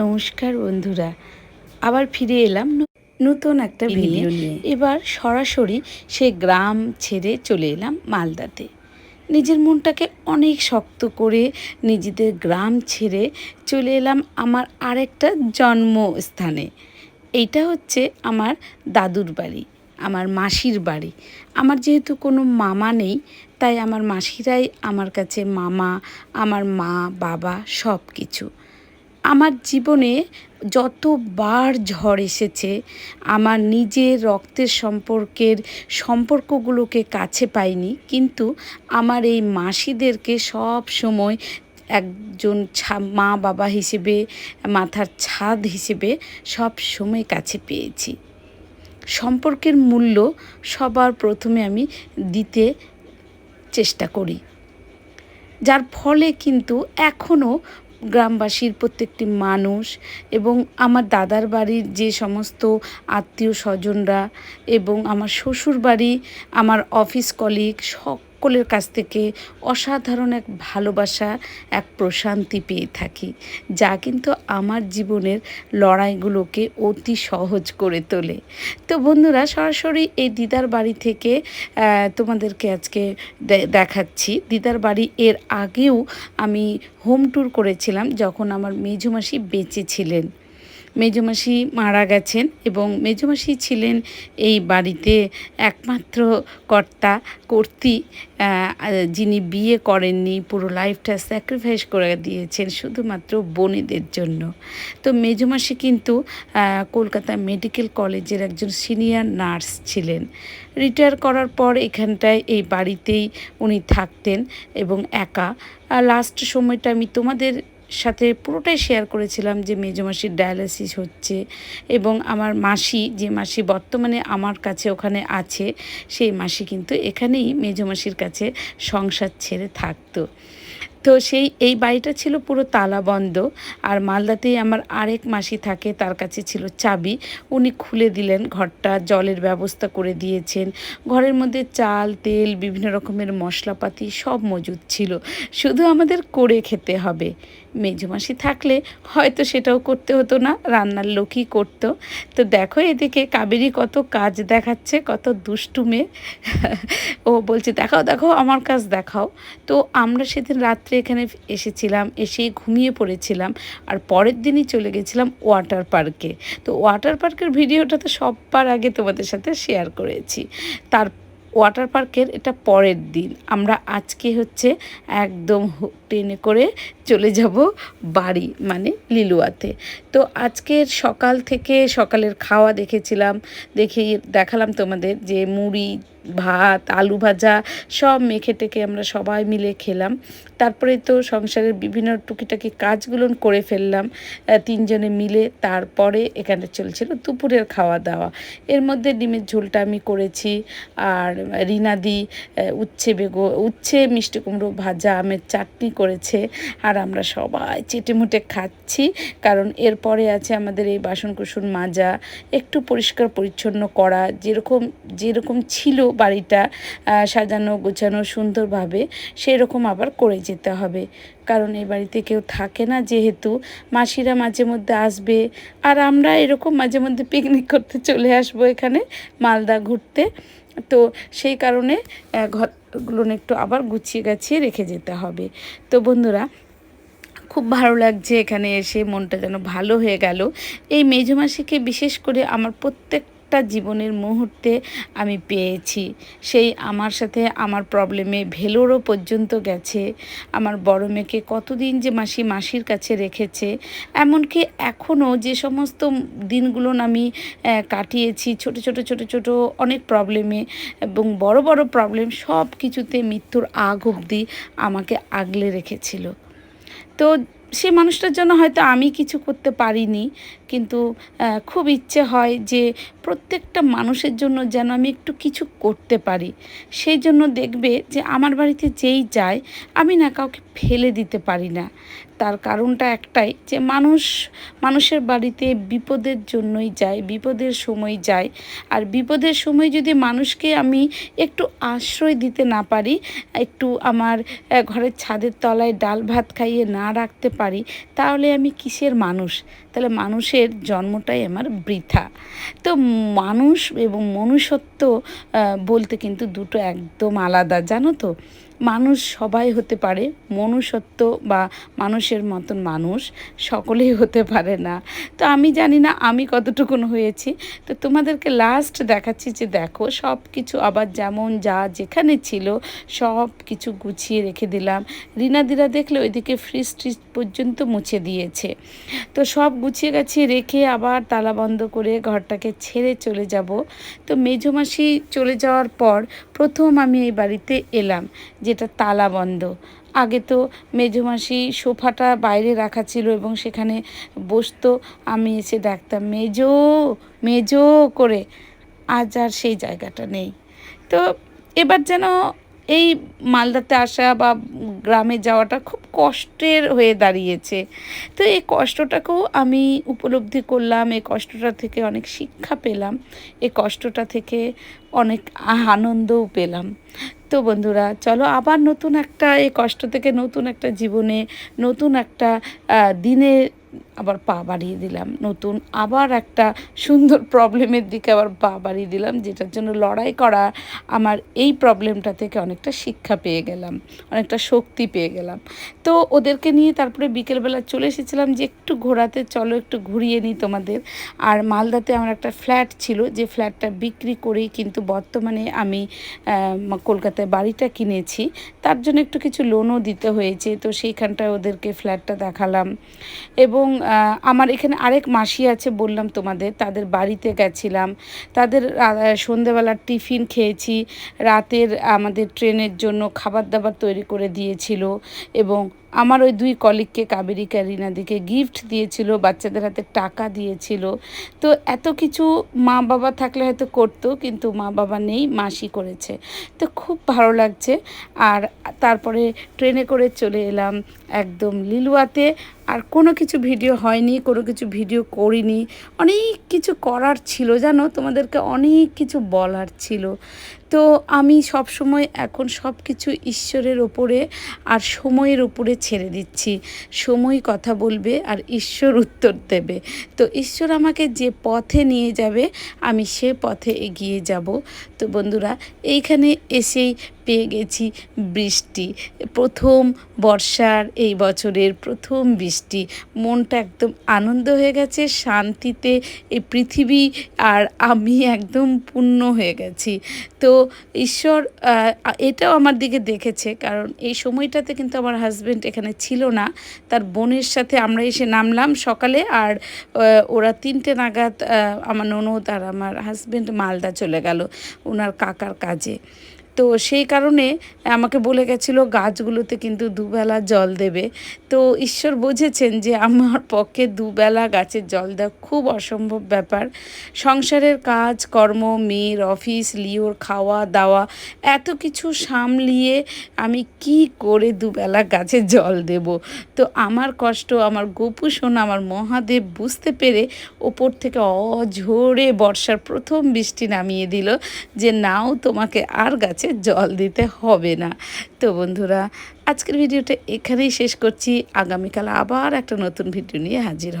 নমস্কার বন্ধুরা আবার ফিরে এলাম নতুন একটা ভিডিও নিয়ে। এবার সরাসরি সে গ্রাম ছেড়ে চলে এলাম মালদাতে। নিজের মনটাকে অনেক শক্ত করে নিজেদের গ্রাম ছেড়ে চলে এলাম আমার আরেকটা জন্মস্থানে। এইটা হচ্ছে আমার দাদুর বাড়ি আমার মাসির বাড়ি। আমার যেহেতু কোনো মামা নেই তাই আমার মাসিরাই আমার কাছে মামা আমার মা বাবা সব কিছু আমার জীবনে যতবার ঝড় এসেছে, আমার নিজের রক্তের সম্পর্কের সম্পর্কগুলোকে কাছে পাইনি। কিন্তু আমার এই মাসিদেরকে সব সময় একজন মা বাবা হিসেবে, মাথার ছাদ হিসেবে সব সময় কাছে পেয়েছি। সম্পর্কের মূল্য সবার প্রথমে আমি দিতে চেষ্টা করি। যার ফলে কিন্তু এখনও গ্রামবাসীর প্রত্যেকটি মানুষ এবং আমার দাদার বাড়ির যে সমস্ত আত্মীয় স্বজনরা এবং আমার শ্বশুর বাড়ি আমার অফিস কলিগ সকলের কাছ থেকে অসাধারণ এক ভালোবাসা, এক প্রশান্তি পেয়ে থাকি, যা কিন্তু আমার জীবনের লড়াইগুলোকে অতি সহজ করে তোলে। তো বন্ধুরা, সরাসরি এই দিদার বাড়ি থেকে তোমাদেরকে আজকে দেখাচ্ছি। দিদার বাড়ি এর আগেও আমি হোম ট্যুর করেছিলাম, যখন আমার মেজুমাসি বেঁচে ছিলেন। মেজুমাসি মারা গেছেন এবং মেজমাসি ছিলেন এই বাড়িতে একমাত্র কর্তা, কর্তী যিনি বিয়ে করেননি, পুরো লাইফটা স্যাক্রিফাইস করে দিয়েছেন শুধুমাত্র বোনেদের জন্য। তো মেজুমাসি কিন্তু কলকাতা মেডিকেল কলেজের একজন সিনিয়র নার্স ছিলেন। রিটায়ার করার পর এখানটায় এই বাড়িতেই উনি থাকতেন এবং একা। লাস্ট সময়টা আমি তোমাদের সাথে পুরোটাই শেয়ার করেছিলাম যে মেজমাসির ডায়ালিসিস হচ্ছে এবং আমার মাসি, যে মাসি বর্তমানে আমার কাছে ওখানে আছে, সেই মাসি কিন্তু এখানেই মেজমাসির কাছে সংসার ছেড়ে থাকতো। তো সেই, এই বাড়িটা ছিল পুরো তালা বন্ধ আর মালদাতেই আমার আরেক মাসি থাকে, তার কাছে ছিল চাবি। উনি খুলে দিলেন ঘরটা, জলের ব্যবস্থা করে দিয়েছেন। ঘরের মধ্যে চাল, তেল, বিভিন্ন রকমের মশলাপাতি সব মজুদ ছিল। শুধু আমাদের করে খেতে হবে। মেজমাসি থাকলে হয়তো সেটাও করতে হতো না, রান্নার লোকই করতো। তো দেখো এদিকে কাবেরি কত কাজ দেখাচ্ছে, কত দুষ্টু মেয়ে। ও বলছে, দেখাও দেখাও, আমার কাজ দেখাও। তো আমরা সেদিন রাত্রে এখানে এসেছিলাম এসে ঘুমিয়ে পড়েছিলাম আর পরের দিনই চলে গেছিলাম ওয়াটার পার্কে। তো ওয়াটার পার্কের ভিডিওটা তো সববার আগে তোমাদের সাথে শেয়ার করেছি। তার ওয়াটার পার্কের এটা পরের দিন। আমরা আজকে হচ্ছে একদম ট্রেনে করে চলে যাব বাড়ি মানে লিলুয়াতে। তো আজকের সকাল থেকে সকালের খাওয়া দেখেছিলাম, দেখে দেখালাম তোমাদের যে মুড়ি ভাত, আলু ভাজা সব মেখে টেকে আমরা সবাই মিলে খেলাম। তারপরে তো সংসারের বিভিন্ন টুকিটাকি কাজগুলো করে ফেললাম তিনজনে মিলে। তারপরে এখানে চলছিল দুপুরের খাওয়া দাওয়া এর মধ্যে ডিমের ঝোলটা আমি করেছি আর রিনাদি উচ্ছে বেগো, উচ্ছে, মিষ্টি কুমড়ো ভাজা, আমের চাটনি করেছে আর আমরা সবাই চেটেমুটে খাচ্ছি। কারণ এরপরে আছে আমাদের এই বাসনকুসন মাজা, একটু পরিষ্কার পরিচ্ছন্ন করা, যেরকম যেরকম ছিল বাড়িটা সাজানো, গোছানো সুন্দরভাবে সেরকম আবার করে যেতে হবে। কারণ এই বাড়িতে কেউ থাকে না যেহেতু মাসিরা মাঝে মধ্যে আসবে। আর আমরা এরকম মাঝে মধ্যে পিকনিক করতে চলে আসব এখানে, মালদা ঘুরতে। তো সেই কারণে ঘরগুলো একটু আবার গুছিয়ে গাছিয়ে রেখে যেতে হবে। তো বন্ধুরা, খুব ভালো লাগছে এখানে এসে, মনটা যেন ভালো হয়ে গেল। এই মেজমাসিকে বিশেষ করে আমার প্রত্যেকটা জীবনের মুহূর্তে আমি পেয়েছি। সেই আমার সাথে আমার প্রবলেমে ভেলোরও পর্যন্ত গেছে। আমার বড় মেয়েকে কতদিন যে মাসি মাসির কাছে রেখেছে, এমনকি এখনও যে সমস্ত দিনগুলো আমি কাটিয়েছি, ছোট ছোট ছোট ছোট অনেক প্রবলেমে এবং বড় বড় প্রবলেম সব কিছুতে মৃত্যুর আগ অবধি আমাকে আগলে রেখেছিল। তো সে মানুষটার জন্য হয়তো আমি কিছু করতে পারিনি, কিন্তু খুব ইচ্ছে হয় যে প্রত্যেকটা মানুষের জন্য যেন আমি একটু কিছু করতে পারি। সেই জন্য দেখবে যে আমার বাড়িতে যেই যায়, আমি না কাউকে ফেলে দিতে পারি না। তার কারণটা একটাই যে মানুষ, মানুষের বাড়িতে বিপদের জন্যই যায়, বিপদের সময় যায়। আর বিপদের সময় যদি মানুষকে আমি একটু আশ্রয় দিতে না পারি, একটু আমার ঘরের ছাদের তলায় ডাল ভাত খাইয়ে না রাখতে পারি, তাহলে আমি কিসের মানুষ? তাহলে মানুষের জন্মটাই আমার বৃথা। তো মানুষ এবং মনুষ্যত্ব বলতে কিন্তু দুটো একদম আলাদা, জানো তো? মানুষ সবাই হতে পারে, মনুষ্যত্ব বা মানুষের মতন মানুষ সকলেই হতে পারে না। তো আমি জানি না আমি কতটুকুন হয়েছি। তো তোমাদেরকে লাস্ট দেখাচ্ছি যে দেখো সব কিছু আবার যেমন যা যেখানে ছিল সব কিছু গুছিয়ে রেখে দিলাম। রিনাদিরা দেখলে ওইদিকে ফ্রিজ ট্রিজ পর্যন্ত মুছে দিয়েছে। তো সব গুছিয়ে গাছিয়ে রেখে আবার তালা বন্ধ করে ঘরটাকে ছেড়ে চলে যাব। তো মেঝোমাসি চলে যাওয়ার পর প্রথম আমি এই বাড়িতে এলাম, যেটা তালা বন্ধ। আগে তো মেজমাসি সোফাটা বাইরে রাখা ছিল এবং সেখানে বসতো, আমি এসে ডাকতাম মেজো মেজো করে। আজ আর সেই জায়গাটা নেই। তো এবার যেন এই মালদাতে আসা বা গ্রামে যাওয়াটা খুব কষ্টের হয়ে দাঁড়িয়েছে। তো এই কষ্টটাকেও আমি উপলব্ধি করলাম, এই কষ্টটা থেকে অনেক শিক্ষা পেলাম, এই কষ্টটা থেকে অনেক আনন্দও পেলাম। তো বন্ধুরা, চলো আবার নতুন একটা, এই কষ্ট থেকে নতুন একটা জীবনে, নতুন একটা দিনে আবার পা বাড়িয়ে দিলাম। নতুন আবার একটা সুন্দর প্রবলেমের দিকে আবার পা বাড়িয়ে দিলাম, যেটার জন্য লড়াই করা আমার এই প্রবলেমটা থেকে অনেকটা শিক্ষা পেয়ে গেলাম, অনেকটা শক্তি পেয়ে গেলাম। তো ওদেরকে নিয়ে তারপরে বিকেলবেলা চলে এসেছিলাম যে একটু ঘোরাতে, চলো একটু ঘুরিয়ে নিই তোমাদের। আর মালদাতে আমার একটা ফ্ল্যাট ছিল, যে ফ্ল্যাটটা বিক্রি করেই কিন্তু বর্তমানে আমি কলকাতায় বাড়িটা কিনেছি। তার জন্য একটু কিছু লোনও দিতে হয়েছে, তো সেইখানটায় ওদেরকে ফ্ল্যাটটা দেখালাম। এবং আহ, আমার এখানে আরেক মাসি আছে বললাম তোমাদের তাদের বাড়িতে গেছিলাম। তাদের সন্ধেবেলার টিফিন খেয়েছি। রাতের আমাদের ট্রেনের জন্য খাবার দাবার তৈরি করে দিয়েছিল এবং আমার ওই দুই কলিগকে কাবেরিকা রিনাদিকে গিফট দিয়েছিল, বাচ্চাদের হাতে টাকা দিয়েছিল। তো এত কিছু মা বাবা থাকলে হয়তো করতো, কিন্তু মা বাবা নেই, মাসি করেছে। তো খুব ভালো লাগছে। আর তারপরে ট্রেনে করে চলে এলাম একদম লিলুয়াতে। আর কোনো কিছু ভিডিও হয়নি, কোনো কিছু ভিডিও করিনি। অনেক কিছু করার ছিল, জানো? তোমাদেরকে অনেক কিছু বলার ছিল। তো আমি সব সময় এখন সব কিছু ঈশ্বরের ওপরে আর সময়ের ওপরে ছেড়ে দিচ্ছি। সময় কথা বলবে আর ঈশ্বর উত্তর দেবে। তো ঈশ্বর আমাকে যে পথে নিয়ে যাবে, আমি সে পথে এগিয়ে যাব। তো বন্ধুরা, এইখানে এসেই পেয়ে গেছি বৃষ্টি। প্রথম বর্ষার এই বছরের প্রথম বৃষ্টি। মনটা একদম আনন্দ হয়ে গেছে, শান্তিতে এই পৃথিবী আর আমি একদম পূর্ণ হয়ে গেছি। তো ঈশ্বর এটাও আমার দিকে দেখেছে, কারণ এই সময়টাতে কিন্তু আমার হাজব্যান্ড এখানে ছিল না। তার বোনের সাথে আমরা এসে নামলাম সকালে আর ওরা তিনটে নাগাদ আমার ননদ আর আমার হাজব্যান্ড মালদা চলে গেল, ওনার কাকার কাজে। তো সেই কারণে আমাকে বলে গেছিল, গাছগুলোতে কিন্তু দুবেলা জল দেবে। তো ঈশ্বর বুঝেছেন যে আমার পক্ষে দুবেলা গাছের জল দেওয়া খুব অসম্ভব ব্যাপার। সংসারের কাজ, কর্ম, মেয়ের অফিস, লিওর খাওয়া, দাওয়া, এত কিছু সামলিয়ে আমি কি করে দুবেলা গাছে জল দেব? তো আমার কষ্ট, আমার গোপু আমার মহাদেব বুঝতে পেরে ওপর থেকে অঝোরে বর্ষার প্রথম বৃষ্টি নামিয়ে দিল যে, নাও তোমাকে আর গাছে জল দিতে হবে না। তো বন্ধুরা, আজকের ভিডিওটা এখানেই শেষ করছি। আগামীকাল আবার একটা নতুন ভিডিও নিয়ে হাজির হব।